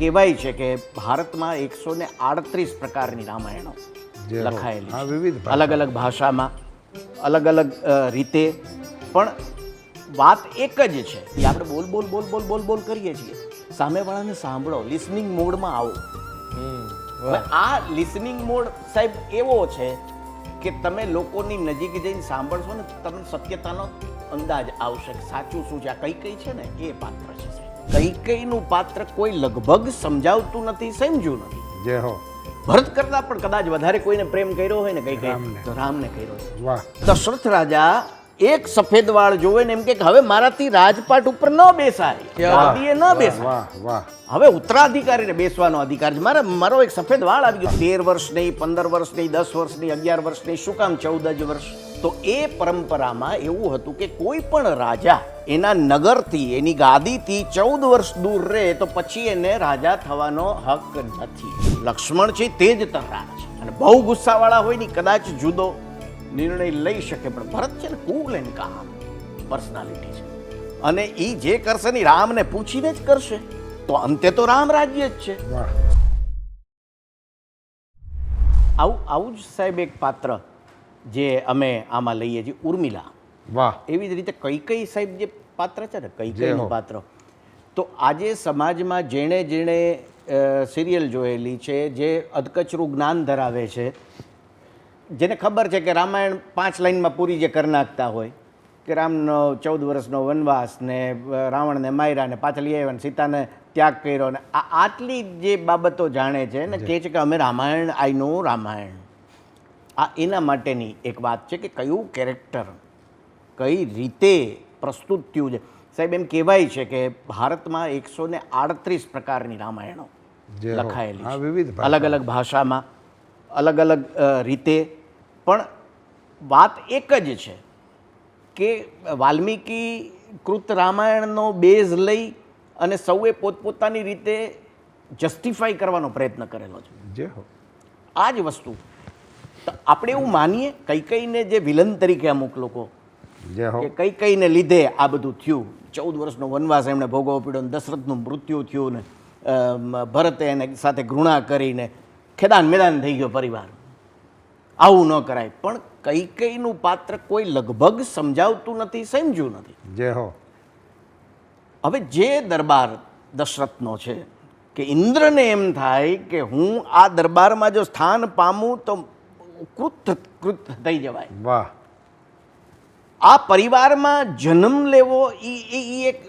કહેવાય છે કે ભારતમાં એકસો ને આડત્રીસ પ્રકારની રામાયણો લખાયેલી વિવિધ અલગ અલગ ભાષામાં અલગ અલગ રીતે. પણ વાત એક જ છે કે આપણે બોલ બોલ બોલ બોલ બોલ બોલ કરીએ છીએ. સામેવાળાને સાંભળો લિસનિંગ મોડમાં આવો. આ લિસનિંગ મોડ સાહેબ એવો છે કે તમે લોકોની નજીક જઈને સાંભળશો ને તમને સત્યતાનો અંદાજ આવશે સાચું શું છે આ કઈ કઈ છે ને? એ પાત્ર છે કઈનું પાત્ર કોઈ લગભગ સમજાવતું નથી સમજ્યું નથી. જે હો. ભરત કરતા પણ કદાચ વધારે કોઈને પ્રેમ કર્યો હોય ને કઈ કઈ. તો રામને કર્યો છે. વાહ. દશરથ રાજા એક સફેદ વાળ જોવે ને એમ કે હવે મારાથી રાજપાટ ઉપર ન બેસાય. ગાદીએ ન બેસાય. વાહ વાહ. હવે ઉત્તરાધિકારીને બેસવાનો અધિકાર છે. મારે મારો એક સફેદ વાળ આવી ગયો. તેર વર્ષ નહીં પંદર વર્ષ નહીં દસ વર્ષ નહીં અગિયાર વર્ષ નહીં શું કામ ચૌદ જ વર્ષ? તો એ પરંપરામાં એવું હતું કે કોઈ પણ રાજા એના નગરથી એની ગાદીથી ચૌદ વર્ષ દૂર રહે તો પછી એને રાજા થવાનો હક નથી. લક્ષ્મણ છે તે જ તરાર છે. અને બહુ ગુસ્સાવાળા હોય ને કદાચ જુદો નિર્ણય લઈ શકે પણ ભરત છે ને કુલ એન્ડ કામ પર્સનાલિટી છે. અને એ જે કરશે ને રામને પૂછીને જ કરશે. તો અંતે તો રામ રાજ્ય જ છે. આવું આવું જ સાહેબ એક પાત્ર જે અમે આમાં લઈએ છીએ ઉર્મિલા. વાહ. એવી જ રીતે કઈ કઈ સાહેબ જે પાત્ર છે ને કઈ જે પાત્ર. તો આજે સમાજમાં જેણે જેણે સિરિયલ જોયેલી છે જે અધકચરું જ્ઞાન ધરાવે છે જેને ખબર છે કે રામાયણ પાંચ લાઈનમાં પૂરી જે કરી નાખતા હોય કે રામનો ચૌદ વર્ષનો વનવાસ ને રાવણને માર્યા ને પાછળ લઈ આવ્યા ને સીતાને ત્યાગ કર્યો ને આ આટલી જે બાબતો જાણે છે ને કહે છે કે અમે રામાયણ આઈ નો રામાયણ. આ એના માટેની એક વાત છે કે કયું કેરેક્ટર કઈ રીતે પ્રસ્તુત થયું છે? સાહેબ એમ કહેવાય છે કે ભારતમાં એકસો ને આડત્રીસ પ્રકારની રામાયણો લખાયેલી વિવિધ અલગ અલગ ભાષામાં અલગ અલગ રીતે. પણ વાત એક જ છે કે વાલ્મીકી કૃત રામાયણનો બેઝ લઈ અને સૌએ પોતપોતાની રીતે જસ્ટિફાઈ કરવાનો પ્રયત્ન કરેલો છે. જે હો. આ જ વસ્તુ. આપણે એવું માનીએ કઈ કઈને જે વિલન તરીકે અમુક લોકો કે કઈ કઈને લીધે આ બધું થયું? ચૌદ વર્ષનો વનવાસ એમણે ભોગવવો પડ્યો ને દશરથનું મૃત્યુ થયું ને ભરતે એને સાથે ઘૃણા કરીને ખેદાન મેદાન થઈ ગયો પરિવાર. આવું ન કરાય. પણ કઈ કઈનું પાત્ર કોઈ લગભગ સમજાવતું નથી સમજ્યું નથી. જે હો. હવે જે દરબાર દશરથનો છે કે ઇન્દ્રને એમ થાય કે હું આ દરબારમાં જો સ્થાન પામું તો કૃત કૃત થઈ જવાય. વાહ. આ પરિવારમાં જન્મ લેવો એ એ એક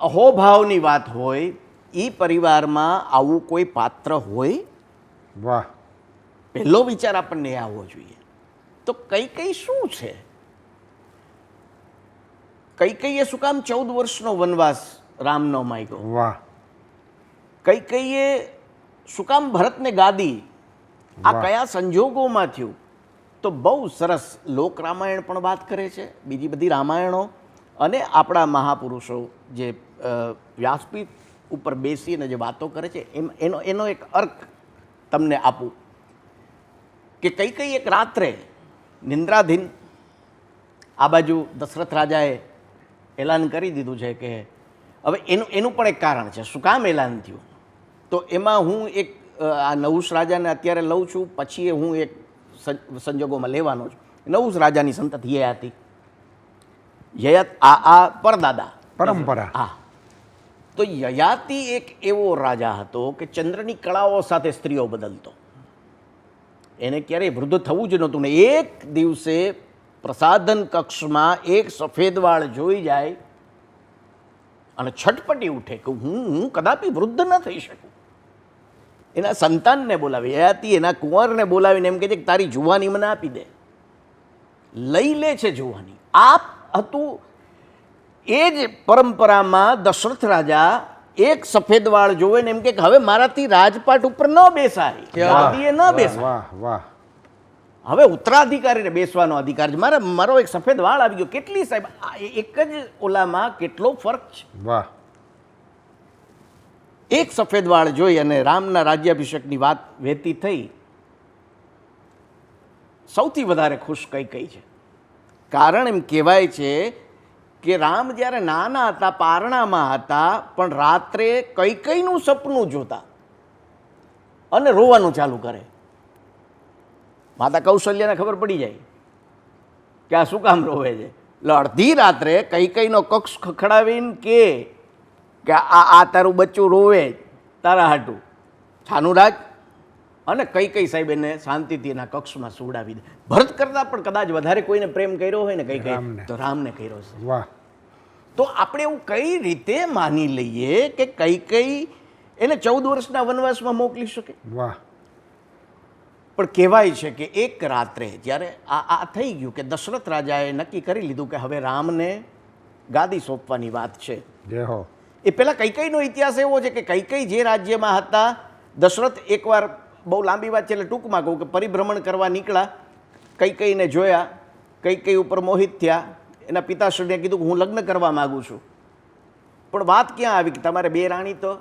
અહોભાવની વાત હોય. એ પરિવારમાં આવું કોઈ પાત્ર હોય? વાહ. પહેલો વિચાર આપણને આવવો જોઈએ. તો કઈ કઈ શું છે? કઈ કઈએ શું કામ ચૌદ વર્ષનો વનવાસ રામનો માયકો વાહ. કઈ કઈએ શું કામ ભરતને ગાદી? આ. કયા સંજોગોમાં થયું? તો બહુ સરસ લોક રામાયણ પણ વાત કરે છે, બીજી બધી રામાયણો અને આપણા મહાપુરુષો જે વ્યાસપીઠ ઉપર બેસીને જે વાતો કરે છે, એમ, એનો એનો એક અર્ક તમને આપું કે કઈ કઈ એક રાત્રે નિંદ્રાધીન આ બાજુ દશરથ રાજાએ એલાન કરી દીધું છે કે હવે એનું એનું પણ એક કારણ છે, શું કામ એલાન થયું? તો એમાં હું એક આ નહુશ રાજાને અત્યારે લઉં છું, પછી હું એક સંજોગોમાં લેવાનો છું જ રાજાની સંતતિ એ હતી. યયાત આ આ પરદાદા. પરંપરા. હા. તો યયાતિ એક એવો રાજા હતો કે ચંદ્રની કળાઓ સાથે સ્ત્રીઓ બદલતો. એને ક્યારેય વૃદ્ધ થવું જ નહોતું ને એક દિવસે પ્રસાધન કક્ષમાં એક સફેદ વાળ જોઈ જાય અને છટપટી ઉઠે કે હું હું કદાપી વૃદ્ધ ન થઈ શકું. એના સંતાનને બોલાવી હયાતી એના કુંવરને બોલાવીને એમ કહે છે કે તારી જુવાની મને આપી દે. લઈ લે છે જુવાની. આપ હતું એ જ પરંપરામાં દશરથ રાજા એક સફેદ વાળ જોવે ને એમ કે હવે મારાથી રાજપાટ ઉપર ન બેસાય. ગાદીએ ન બેસાય. વાહ વાહ. હવે ઉત્તરાધિકારીને બેસવાનો અધિકાર છે. મારા મારો એક સફેદ વાળ આવી ગયો. કેટલી સાહેબ એક જ ઓલામાં કેટલો ફરક છે? વાહ. એક સફેદ વાળ જોઈ અને રામના રાજ્યાભિષેકની વાત વહેતી થઈ. સૌથી વધારે ખુશ કઈ કઈ છે. કારણ એમ કહેવાય છે કે રામ જ્યારે નાના હતા, પારણામાં હતા, પણ રાત્રે કઈ કઈનું સપનું જોતા અને રોવાનું ચાલુ કરે. માતા કૌશલ્યાને ખબર પડી જાય કે આ શું કામ રોવે છે? એટલે અડધી રાત્રે કઈ કઈનો કક્ષ ખખડાવીને કે કે આ આ તારું બચ્ચું રોવે તારા હાટું. છાનું રાજ અને કઈ કઈ સાહેબ એને શાંતિથી એના કક્ષમાં સુવડાવી દે. ભરત કરતાં પણ કદાચ વધારે કોઈને પ્રેમ કર્યો હોય ને કઈ કઈ તો રામને કર્યો છે. વાહ. તો આપણે એવું કઈ રીતે માની લઈએ કે કઈ કઈ એને ચૌદ વર્ષના વનવાસમાં મોકલી શકે? વાહ. પણ કહેવાય છે કે એક રાત્રે જ્યારે આ આ થઈ ગયું કે દશરથ રાજાએ નક્કી કરી લીધું કે હવે રામને ગાદી સોંપવાની વાત છે. જય હો. એ પહેલાં કઈ કઈનો ઇતિહાસ એવો છે કે કઈ કઈ જે રાજ્યમાં હતા, દશરથ એકવાર બહુ લાંબી વાત છે એટલે ટૂંકમાં કહું કે પરિભ્રમણ કરવા નીકળ્યા કઈ કઈને જોયા કઈ કઈ ઉપર મોહિત થયા, એના પિતાશ્રીને કીધું કે હું લગ્ન કરવા માગું છું. પણ વાત ક્યાં આવી કે તમારે બે રાણી તો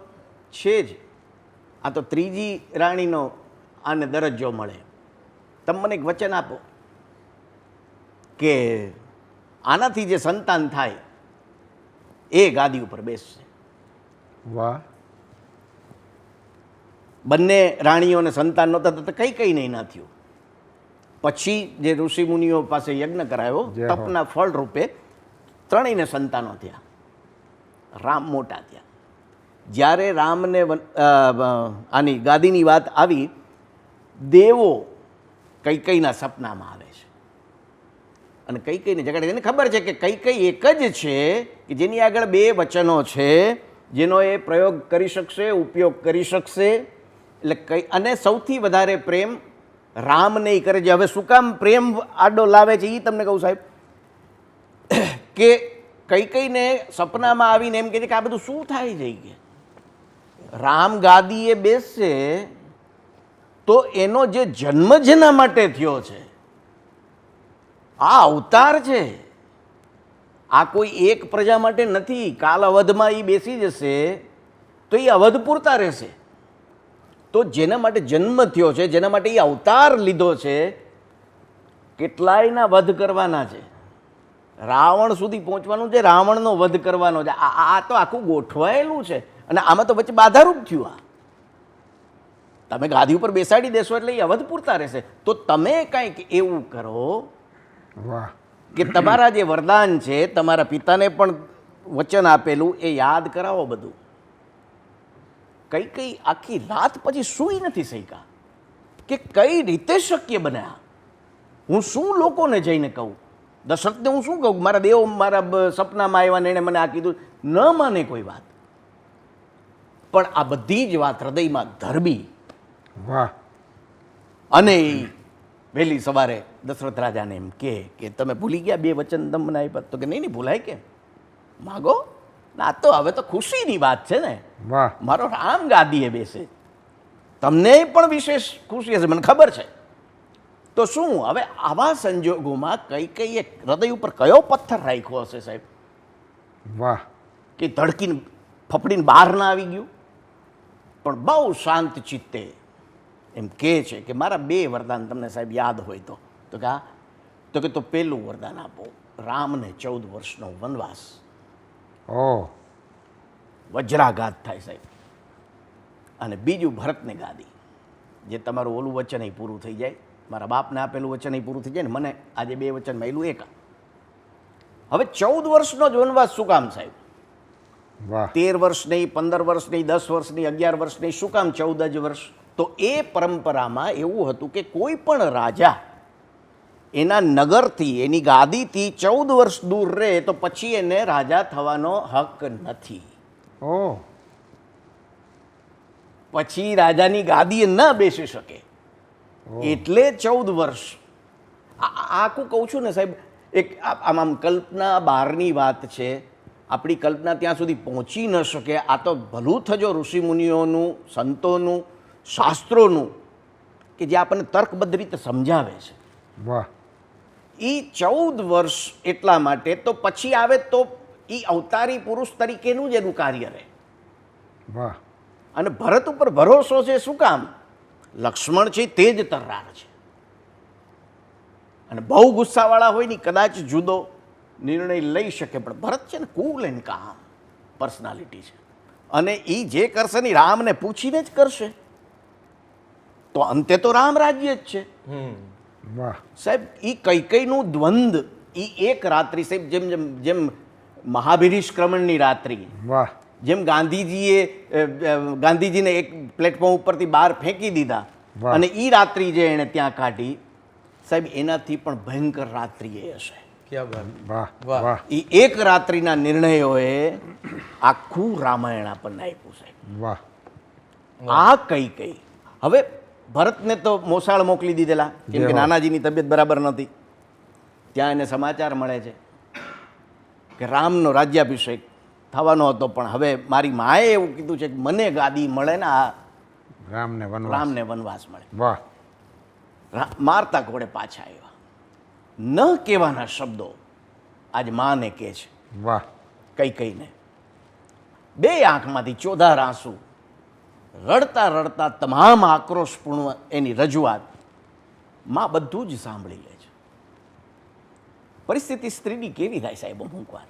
છે જ. આ તો ત્રીજી રાણીનો આને દરજ્જો મળે. તમે મને એક વચન આપો કે આનાથી જે સંતાન થાય, એ ગાદી ઉપર બેસશે. વાહ. બંને રાણીઓને સંતાન નહોતા થતા કઈ કઈ નહીં ના થયું. પછી જે ઋષિ મુનિઓ પાસે યજ્ઞ કરાયો તપના ફળ રૂપે ત્રણેયને સંતાનો થયા. રામ મોટા થયા. જ્યારે રામને આની ગાદીની વાત આવી દેવો કઈ કઈના સપનામાં આવે છે. અને કઈ કઈને જગાડે એને ખબર છે કે કઈ કઈ એક જ છે કે જેની આગળ બે વચનો છે જેનો એ પ્રયોગ કરી શકશે, ઉપયોગ કરી શકશે. એટલે કઈ, અને સૌથી વધારે પ્રેમ રામ નહીં કરે છે. હવે શું કામ પ્રેમ આડો લાવે છે એ તમને કહું સાહેબ? કે કઈ કઈને સપનામાં આવીને એમ કહે છે કે આ બધું શું થાય છે કે? રામ ગાદીએ બેસશે તો એનો જે જન્મ જેના માટે થયો છે, આ અવતાર છે. આ કોઈ એક પ્રજા માટે નથી. કાલ અવધમાં એ બેસી જશે તો એ અવધ પૂરતા રહેશે. તો જેના માટે જન્મ થયો છે, જેના માટે એ અવતાર લીધો છે, કેટલાયના વધ કરવાના છે? રાવણ સુધી પહોંચવાનું છે, રાવણનો વધ કરવાનો છે. આ તો આખું ગોઠવાયેલું છે. અને આમાં તો વચ્ચે બાધારૂપ થયું આ. તમે ગાદી ઉપર બેસાડી દેશો એટલે એ અવધ પૂરતા રહેશે. તો તમે કંઈક એવું કરો. વાહ. કે તમારા જે વરદાન છે તમારા પિતાને પણ વચન આપેલું એ યાદ કરાવો બધું. કઈ કઈ આખી રાત પછી સૂઈ નથી શક્યા? કે કઈ રીતે શક્ય બન્યા? હું શું લોકોને જઈને કહું? દશરથને હું શું કહું? મારા દેવ મારા સપનામાં આવ્યા ને એણે મને આ કીધું ન માને કોઈ વાત. પણ આ બધી જ વાત હૃદયમાં ધરબી. વાહ. અને વહેલી સવારે દશરથ રાજાને એમ કે કે તમે ભૂલી ગયા બે વચન તમને મને આપ્યા. તો કે નહીં નહીં ભૂલાય કે માગો. ના તો હવે તો ખુશીની વાત છે ને. મારો રામ ગાદીએ બેસે. તમને પણ વિશેષ ખુશી હશે મને ખબર છે. તો શું હવે આવા સંજોગોમાં કઈ કઈ એક હૃદય ઉપર કયો પથ્થર રાખ્યો હશે સાહેબ? વાહ. કે ધડકીને ફફડીને બહાર ના આવી ગયું? પણ બહુ શાંત ચિત્તે એમ કહે છે કે મારા બે વરદાન તમને સાહેબ યાદ હોય તો. તો કે તો કે તો પહેલું વરદાન આપો. રામને ચૌદ વર્ષનો વનવાસ. ઓ. વજ્રાઘાત થાય સાહેબ. અને બીજું ભરતને ગાદી. જે તમારું ઓલું વચન એ પૂરું થઈ જાય. મારા બાપને આપેલું વચન પૂરું થઈ જાય ને મને આજે બે વચન મળ્યું એક. હવે ચૌદ વર્ષનો જ વનવાસ શું કામ સાહેબ? તેર વર્ષ નહીં પંદર વર્ષ નહીં દસ વર્ષ નહીં અગિયાર વર્ષ નહીં શું કામ ચૌદ જ વર્ષ? તો એ પરંપરામાં એવું હતું કે કોઈ પણ રાજા એના નગરથી એની ગાદીથી ચૌદ વર્ષ દૂર રહે તો પછી એને રાજા થવાનો હક નથી. ઓ. પછી રાજાની ગાદીએ ન બેસી શકે. એટલે ચૌદ વર્ષ. આ આ આખું કહું છું ને સાહેબ એક આમ આમ કલ્પના બહારની વાત છે. આપણી કલ્પના ત્યાં સુધી પહોંચી ન શકે. આ તો ભલું થજો ઋષિમુનિઓનું સંતોનું. શાસ્ત્રોનું કે જે આપણને તર્કબદ્ધ રીતે સમજાવે છે. વાહ. એ ચૌદ વર્ષ એટલા માટે તો પછી આવે તો એ અવતારી પુરુષ તરીકેનું જ એનું કાર્ય રહે. વાહ. અને ભરત ઉપર ભરોસો છે શું કામ? લક્ષ્મણ છે તે જ તર્રાર છે. અને બહુ ગુસ્સાવાળા હોય ને કદાચ જુદો નિર્ણય લઈ શકે પણ ભરત છે ને કુલ એન કામ પર્સનાલિટી છે. અને એ જે કરશે ને રામને પૂછીને જ કરશે. તો અંતે તો રામ રાજ્ય જ છે. હમ. વાહ. સાહેબ એ કઈ કઈનું દ્વંદ એ એક રાત્રિ સાહેબ જેમ જેમ જેમ મહાભિરિષ્ક્રમણની રાત્રિ વાહ. જેમ ગાંધીજીએ ગાંધીજીને એક પ્લેટફોર્મ ઉપરથી બહાર ફેંકી દીધા અને એ રાત્રિ જે એણે ત્યાં કાઢી સાહેબ એનાથી પણ ભયંકર રાત્રિ એ હશે. ક્યાં વાહ વાહ. વાહ. એ એક રાત્રિના નિર્ણયોએ આખું રામાયણ આપણને આપ્યું સાહેબ. વાહ. આ કઈ કઈ હવે ભરતને તો મોસાળ મોકલી દીધેલા. કેમ કે નાનાજીની તબિયત બરાબર નથી ત્યાં એને સમાચાર મળે છે કે રામનો રાજ્યાભિષેક થવાનો હતો પણ હવે મારી માએ એવું કીધું છે કે મને ગાદી મળે ને આ રામને વનવાસ. રામને વનવાસ મળે. વાહ. મારતા ઘોડે પાછા આવ્યા. ન કહેવાના શબ્દો આજ માને કહે છે. વાહ. કઈ કઈને. બે આંખમાંથી ચોધાર આંસુ રડતા રડતા તમામ આક્રોશપૂર્ણ એની રજૂઆતમાં બધું જ સાંભળી લે છે. પરિસ્થિતિ સ્ત્રીની કેવી થાય સાહેબ અમુકવાર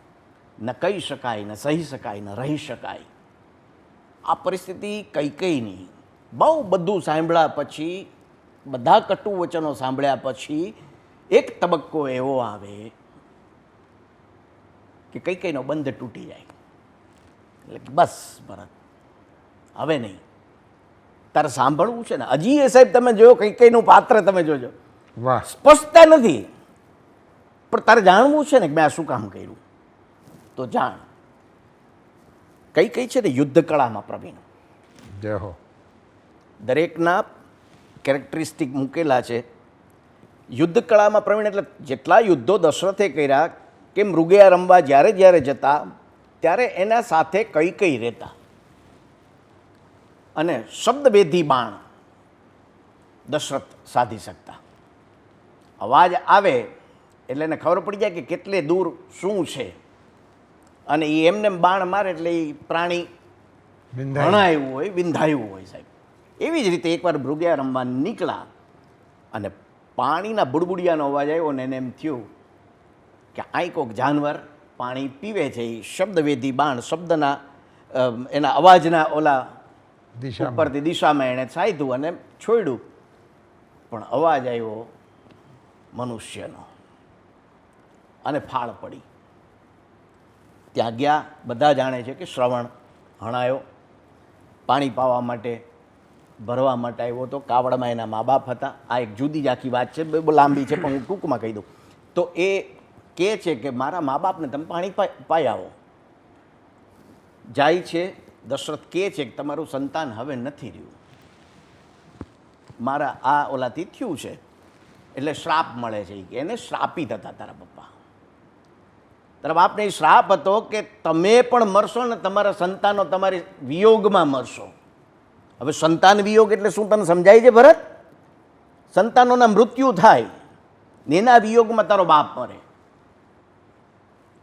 ન કહી શકાય, ન સહી શકાય, ન રહી શકાય. આ પરિસ્થિતિ કઈ કઈની બહુ બધું સાંભળ્યા પછી, બધા કટુ વચનો સાંભળ્યા પછી એક તબક્કો એવો આવે કે કઈ કઈનો બંધ તૂટી જાય. એટલે બસ, ભરત. હવે નહીં. તારે સાંભળવું છે ને? હજી એ સાહેબ તમે જોયો કઈ કઈનું પાત્ર તમે જોજો. વાહ. સ્પષ્ટતા નથી. પણ તારે જાણવું છે ને કે મેં આ શું કામ કર્યું? તો જાણ. કઈ કઈ છે ને યુદ્ધ કળામાં પ્રવીણ? જય હો. દરેકના કેરેક્ટરિસ્ટિક મૂકેલા છે. યુદ્ધ કળામાં પ્રવીણ એટલે જેટલા યુદ્ધો દશરથે કર્યા કે મૃગયા રમવા જ્યારે જ્યારે જતા ત્યારે એના સાથે કઈ કઈ રહેતા. અને શબ્દભેદી બાણ દશરથ સાધી શકતા. અવાજ આવે એટલે એને ખબર પડી જાય કે કેટલે દૂર શું છે. અને એ એમને એમ બાણ મારે એટલે એ પ્રાણી ભણાયું હોય વિંધાયું હોય સાહેબ. એવી જ રીતે એકવાર ભૃગ્યા રમવા નીકળ્યા અને પાણીના બુડબુડિયાનો અવાજ આવ્યો અને એને એમ થયું કે આઈ કોક જાનવર પાણી પીવે છે. એ શબ્દવેદી બાણ શબ્દના એના અવાજના ઓલા ઉપરથી દિશામાં એણે સાધ્યું અને છોડ્યું. પણ અવાજ આવ્યો મનુષ્યનો. અને ફાળ પડી. ત્યાં ગયા, બધા જાણે છે કે શ્રવણ હણાયો. પાણી પાવા માટે, ભરવા માટે આવ્યો તો કાવડમાં એના મા બાપ હતા. આ એક જુદી જ આખી વાત છે બહુ લાંબી છે, પણ હું ટૂંકમાં કહી દઉં. તો એ કહે છે કે મારા મા બાપને તમે પાણી પાઈ આવો. જાય છે દશરથ કહે છે કે તમારું સંતાન હવે નથી રહ્યું. મારા આ ઓલાથી થયું છે, એટલે શ્રાપ મળે છે કે એને શ્રાપિત હતા તારા પપ્પા. તારા બાપને શ્રાપ હતો કે તમે પણ મરશો ને તમારા સંતાનો તમારી વિયોગમાં મરશો. હવે સંતાન વિયોગ એટલે શું તને સમજાય છે ભરત? સંતાનોના મૃત્યુ થાય એના વિયોગમાં તારો બાપ મરે.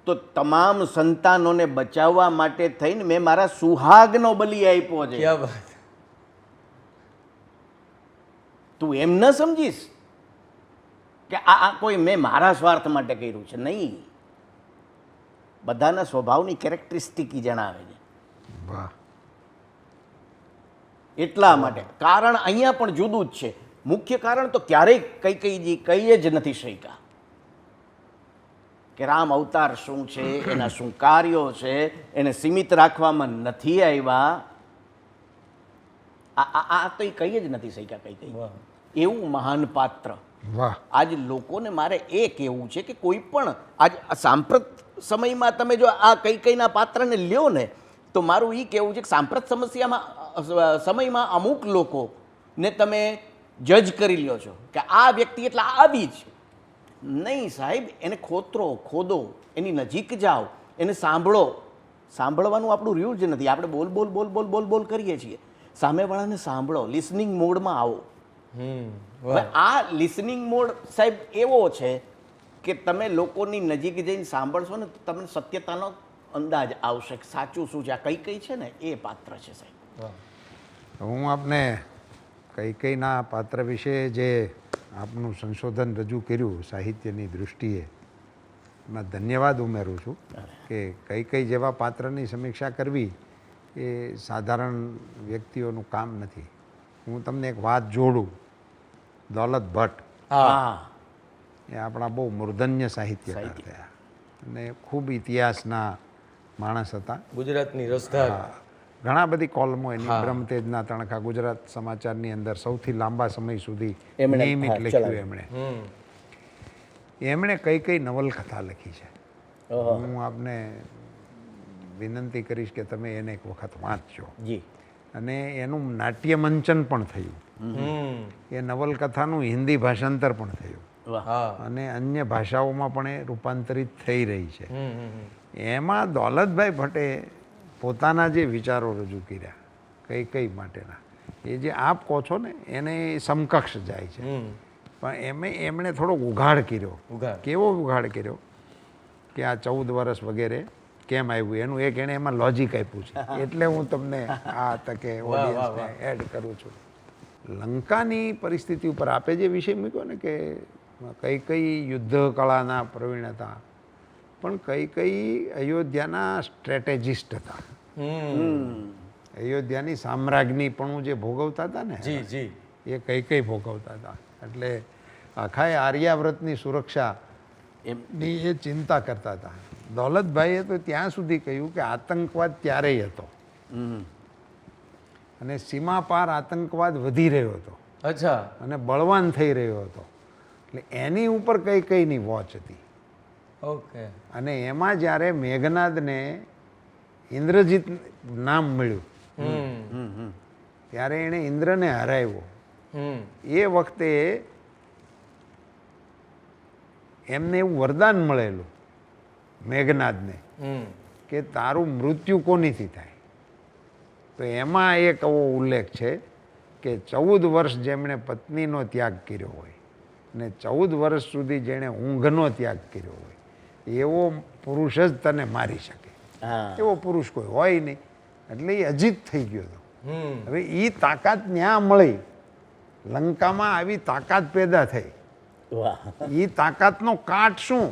તો તમામ સંતાનોને બચાવવા માટે થઈને મેં મારા સુહાગનો બલિ આપ્યો છે. તું એમ ન સમજીશ કે આ આ કોઈ મેં મારા સ્વાર્થ માટે કર્યું છે? નહીં. બધાના સ્વભાવની કેરેક્ટરિસ્ટિક જણાવે છે. વાહ. એટલા માટે. કારણ અહીંયા પણ જુદું જ છે. મુખ્ય કારણ તો ક્યારેય કઈ કઈ જી કઈ જ નથી શક્યા. કે રામ અવતાર શું છે? એના શું કાર્યો છે? એને સીમિત રાખવામાં નથી આવ્યા. આ આ- તો એ કઈ જ નથી શક્યા કઈ કઈ. એવું મહાન પાત્ર. આજ લોકોને મારે એ કહેવું છે કે કોઈ પણ આજ સાંપ્રત સમયમાં તમે જો આ કઈ કઈના પાત્રને લ્યો ને તો મારું એ કહેવું છે કે સાંપ્રત સમસ્યામાં સમયમાં અમુક લોકોને તમે જજ કરી લ્યો છો કે આ વ્યક્તિ એટલે આવી જ નહીં સાહેબ એને ખોતરો ખોદો એની નજીક જાઓ એને સાંભળો. સાંભળવાનું આપણું રહ્યું જ નથી. આપણે બોલ બોલ બોલ બોલ બોલ બોલ કરીએ છીએ. સામેવાળાને સાંભળો લિસનિંગ મોડમાં આવો. હમ હવે આ લિસનિંગ મોડ સાહેબ એવો છે કે તમે લોકોની નજીક જઈને સાંભળશો ને તો તમને સત્યતાનો અંદાજ આવશે સાચું શું છે. આ કઈ કઈ છે ને? એ પાત્ર છે સાહેબ. હું આપને કઈ કઈના પાત્ર વિશે જે આપનું સંશોધન રજૂ કર્યું સાહિત્યની દૃષ્ટિએ. માં ધન્યવાદ ઉમેરું છું કે કઈ કઈ જેવા પાત્રની સમીક્ષા કરવી એ સાધારણ વ્યક્તિઓનું કામ નથી. હું તમને એક વાત જોડું. દોલત ભટ્ટ. હા. એ આપણા બહુ મૂર્ધન્ય સાહિત્યકાર થયા. અને ખૂબ ઇતિહાસના માણસ હતા. ગુજરાતની રસધાર. ઘણા બધી કોલમો એની બ્રહ્મતેજના તણખા ગુજરાત સમાચારની અંદર સૌથી લાંબા સમય સુધી નિયમિત લખ્યું એમણે. એમણે કઈ કઈ નવલકથા લખી છે? હું આપને વિનંતી કરીશ કે તમે એને એક વખત વાંચજો. અને એનું નાટ્ય મંચન પણ થયું. એ નવલકથાનું હિન્દી ભાષાંતર પણ થયું. અને અન્ય ભાષાઓમાં પણ એ રૂપાંતરિત થઈ રહી છે. એમાં દૌલતભાઈ ભટ્ટે પોતાના જે વિચારો રજૂ કર્યા કઈ કઈ માટેના. એ જે આપ કહો છો ને એને સમકક્ષ જાય છે. પણ એમે એમણે થોડોક ઉઘાડ કર્યો. કેવો ઉઘાડ કર્યો? કે આ ચૌદ વર્ષ વગેરે કેમ આવ્યું? એનું એક એણે એમાં લોજિક આપ્યું છે. એટલે હું તમને આ તકે ઓડિયન્સને એડ કરું છું. લંકાની પરિસ્થિતિ ઉપર આપે જે વિષય મૂક્યો ને કે કઈ કઈ યુદ્ધ કળાના પ્રવીણ હતા પણ કઈ કઈ અયોધ્યાના સ્ટ્રેટેજિસ્ટ હતા. અયોધ્યાની સામ્રાજ્ઞી પણ જે ભોગવતા હતા ને જી જી. એ કઈ કઈ ભોગવતા હતા. એટલે આખા આર્યાવ્રતની સુરક્ષા એમની એ ચિંતા કરતા હતા. દૌલતભાઈએ તો ત્યાં સુધી કહ્યું કે આતંકવાદ ત્યારેય હતો. અને સીમા પાર આતંકવાદ વધી રહ્યો હતો. અચ્છા. અને બળવાન થઈ રહ્યો હતો. એટલે એની ઉપર કઈ કઈની વોચ હતી. ઓકે. અને એમાં જ્યારે મેઘનાદને ઇન્દ્રજીત નામ મળ્યું ત્યારે એણે ઇન્દ્રને હરાવ્યો. હમ. એ વખતે એમને એવું વરદાન મળેલું મેઘનાદને કે તારું મૃત્યુ કોનીથી થાય? તો એમાં એક એવો ઉલ્લેખ છે કે ચૌદ વર્ષ જેમણે પત્નીનો ત્યાગ કર્યો હોય ને ચૌદ વર્ષ સુધી જેણે ઊંઘનો ત્યાગ કર્યો હોય એવો પુરુષ જ તને મારી શકે. એવો પુરુષ કોઈ હોય નહીં. એટલે એ અજીત થઈ ગયો હતો હવે એ તાકાત ન્યા મળી. લંકામાં આવી તાકાત પેદા થઈ. એ તાકાતનો કાટ શું?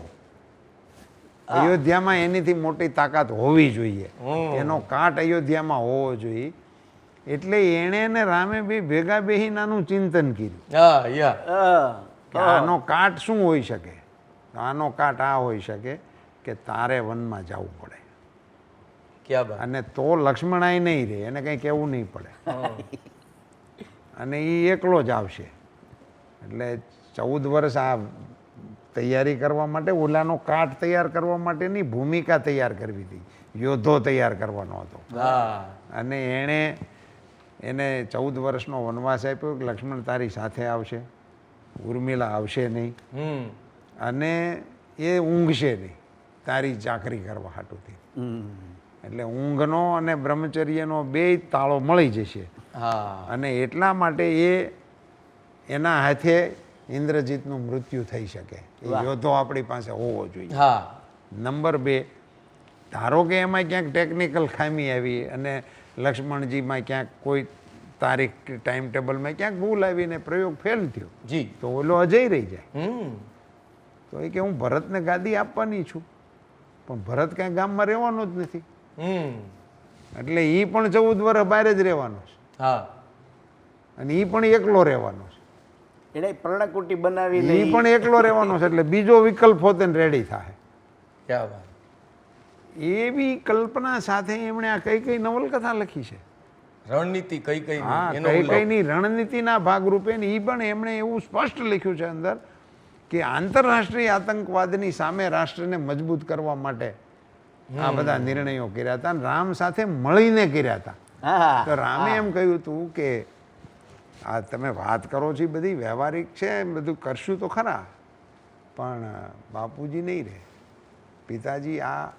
અયોધ્યામાં એનીથી મોટી તાકાત હોવી જોઈએ. એનો કાટ અયોધ્યામાં હોવો જોઈએ. એટલે એણે ને રામે બી ભેગા બેહી નાનું ચિંતન કર્યું. આનો કાટ શું હોઈ શકે? આનો કાટ આ હોઈ શકે કે તારે વનમાં જવું પડે. અને તો લક્ષ્મણાય નહીં રહે એને કંઈ કહેવું નહીં પડે. અને એ એકલો જ આવશે. એટલે ચૌદ વર્ષ આ તૈયારી કરવા માટે ઓલાનો કાટ તૈયાર કરવા માટેની ભૂમિકા તૈયાર કરવી હતી. યોદ્ધો તૈયાર કરવાનો હતો. અને એણે એને ચૌદ વર્ષનો વનવાસ આપ્યો કે લક્ષ્મણ તારી સાથે આવશે. ઉર્મિલા આવશે નહીં. અને એ ઊંઘશે નહીં. તારી ચાકરી કરવા હાટુથી. એટલે ઊંઘનો અને બ્રહ્મચર્યનો બે તાળો મળી જશે. હા. અને એટલા માટે એ એના હાથે ઇન્દ્રજીતનું મૃત્યુ થઈ શકે. એ યોદ્ધો આપણી પાસે હોવો જોઈએ. હા. નંબર બે ધારો કે એમાં ક્યાંક ટેકનિકલ ખામી આવી અને લક્ષ્મણજીમાં ક્યાંક કોઈ તારીખ ટાઈમ ટેબલમાં ક્યાંક ભૂલ આવીને પ્રયોગ ફેલ થયો જી. તો ઓલો અજય રહી જાય. તો એ કે હું ભરતને ગાદી આપવાની છું. પણ ભરત કાંઈ ગામમાં રહેવાનો જ નથી. એટલે એ પણ ચૌદ વર્ષ બહાર જ રહેવાનો છે. હા. અને એ પણ એકલો રહેવાનો છે. એને પર્ણકુટી બનાવીને એ પણ એકલો રહેવાનો છે એટલે બીજો વિકલ્પ હોતે રેડી થાય એવી કલ્પના સાથે એમણે આ કઈ કઈ નવલકથા લખી છે. રણનીતિ કઈ કઈ હા કઈ ની કઈની રણનીતિના ભાગરૂપે ને એ પણ એમણે એવું સ્પષ્ટ લખ્યું છે અંદર કે આંતરરાષ્ટ્રીય આતંકવાદની સામે રાષ્ટ્રને મજબૂત કરવા માટે આ બધા નિર્ણયો કર્યા હતા રામ સાથે મળીને કર્યા હતા. તો રામે એમ કહ્યું હતું કે આ તમે વાત કરો છો બધી વ્યવહારિક છે બધું કરશું તો ખરા પણ બાપુજી નહીં રહે. પિતાજી આ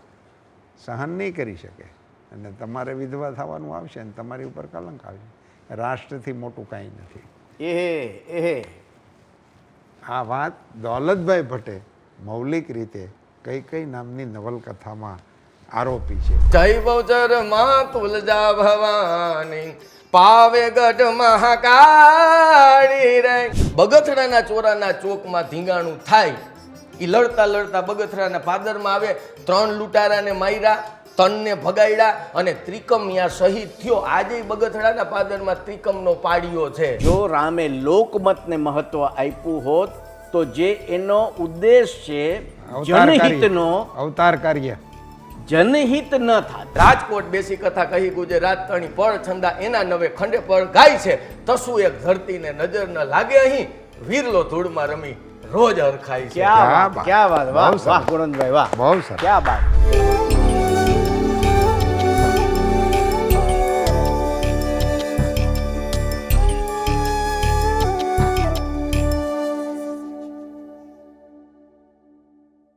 સહન નહીં કરી શકે અને તમારે વિધવા થવાનું આવશે અને તમારી ઉપર કલંક આવશે. રાષ્ટ્રથી મોટું કાંઈ નથી. એ એહે આ વાત દૌલતભાઈ ભટ્ટે મૌલિક રીતે કઈ કઈ નામની નવલકથામાં આરોપી છે. જય બહુચરમાં તુલજા ભવાની, પાવે ગઢ મહાકાળી રે. બગથડાના ચોરાના ચોકમાં ધીંગાણું થાય. એ લડતા લડતા બગથડાના પાદરમાં આવે, ત્રણ લૂંટારાને માર્યા તનને ભગાડ્યા અને ત્રિકમિયા શહીદ થયો. આજે બગથડાના પાદરમાં ત્રિકમનો પાડ્યો છે. જો રામે લોકમતને મહત્વ આપ્યું હોત તો જે એનો ઉદ્દેશ છે જનહિતનો અવતાર કાર્ય. જનહિત ન થાત. રાજકોટ બેસી કથા કહી ગુજરાત તણી પળ છંદા એના નવે ખંડે પળ ગાય છે. તસુ એક ધરતીને નજર ન લાગે અહીં. વીરલો ધૂળમાં રમી રોજ હરખાય છે. ક્યાં વાત. ક્યાં વાત. વાહ વાહ ગુણંદભાઈ વાહ. બહુ સર ક્યાં વાત.